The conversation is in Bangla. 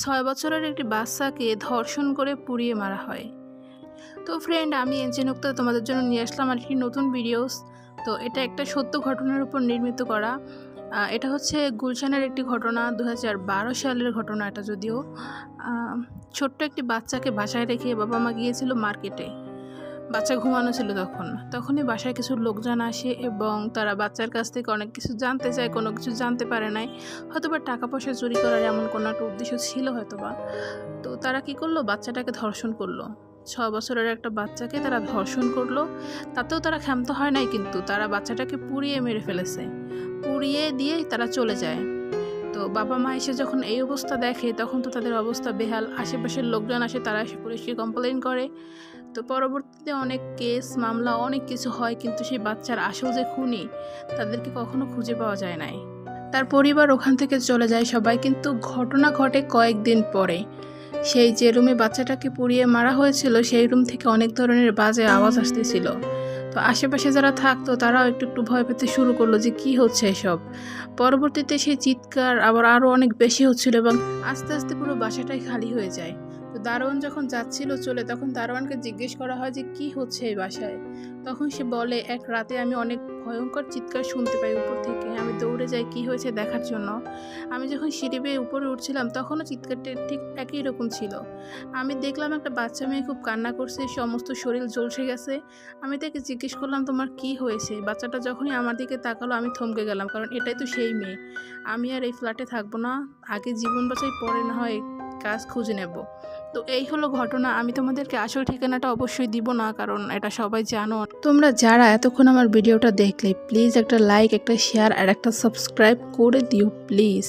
ছয় বছরের একটি বাচ্চাকে ধর্ষণ করে পুড়িয়ে মারা হয়। তো ফ্রেন্ড আমি এনজেনুক্তা তোমাদের জন্য নিয়ে আসলাম আর একটি নতুন ভিডিওস তো এটা একটা সত্য ঘটনার উপর নির্মিত করা। এটা হচ্ছে গুলশানের একটি ঘটনা দু হাজার বারো সালের ঘটনা এটা যদিও। ছোট্ট একটি বাচ্চাকে বাসায় রেখে বাবা মা গিয়েছিল মার্কেটে। বাচ্চা ঘুমানো ছিল তখন। তখনই বাসায় কিছু লোকজন আসে এবং তারা বাচ্চার কাছ থেকে অনেক কিছু জানতে চায়, কোনো কিছু জানতে পারে নাই। হয়তোবা টাকা পয়সা চুরি করার এমন কোনো একটা উদ্দেশ্য ছিল হয়তোবা। তো তারা কি করল? বাচ্চাটাকে ধর্ষণ করল। ছ বছরের একটা বাচ্চাকে তারা ধর্ষণ করল। তাতেও তারা ক্ষান্ত হয় নাই কিন্তু তারা বাচ্চাটাকে পুড়িয়ে মেরে ফেলেছে। পুড়িয়ে দিয়েই তারা চলে যায়। তো বাবা মা এসে যখন এই অবস্থা দেখে, তখন তো তাদের অবস্থা বেহাল। আশেপাশের লোকজন আসে, তারা এসে পুলিশকে কমপ্লেন করে। তো পরবর্তীতে অনেক কেস, মামলা, অনেক কিছু হয় কিন্তু সেই বাচ্চার আসল যে খুনি, তাদেরকে কখনো খুঁজে পাওয়া যায় নাই। তার পরিবার ওখান থেকে চলে যায় সবাই কিন্তু ঘটনা ঘটে কয়েকদিন পরে। সেই যে রুমে বাচ্চাটাকে পুড়িয়ে মারা হয়েছিল, সেই রুম থেকে অনেক ধরনের বাজে আওয়াজ আসতেছিল। তো আশেপাশে যারা থাকতো, তারাও একটু একটু ভয় পেতে শুরু করল যে কি হচ্ছে এসব। পরবর্তীতে সেই চিৎকার আবার আরও অনেক বেশি হচ্ছিল এবং আস্তে আস্তে পুরো বাসাটাই খালি হয়ে যায়। তো দারোয়ান যখন যাচ্ছিল চলে, তখন দারোয়ানকে জিজ্ঞেস করা হয় যে, কি হচ্ছে এই বাসায়? তখন সে বলে, এক রাতে আমি অনেক ভয়ঙ্কর চিৎকার শুনতে পাই উপর থেকে। আমি দৌড়ে যাই কি হয়েছে দেখার জন্য। আমি যখন সিঁড়ি বেয়ে উপরে উঠছিলাম, তখনও চিৎকারটা ঠিক একই রকম ছিল। আমি দেখলাম একটা বাচ্চা মেয়ে খুব কান্না করছে, সমস্ত শরীর জ্বলসে গেছে। আমি তাকে জিজ্ঞেস করলাম, তোমার কি হয়েছে? বাচ্চাটা যখনই আমার দিকে তাকালো, আমি থমকে গেলাম, কারণ এটাই তো সেই মেয়ে। আমি আর এই ফ্ল্যাটে থাকব না। আগে জীবন বাঁচাই, পরে না হয় কাজ খুঁজে নেব। তো এই হলো ঘটনা। আমি তোমাদেরকে আসল ঠিকানাটা অবশ্যই দিব না, কারণ এটা সবাই জানো। তোমরা যারা এতক্ষণ আমার ভিডিওটা দেখলে প্লিজ একটা লাইক একটা শেয়ার আর একটা সাবস্ক্রাইব করে দিও প্লিজ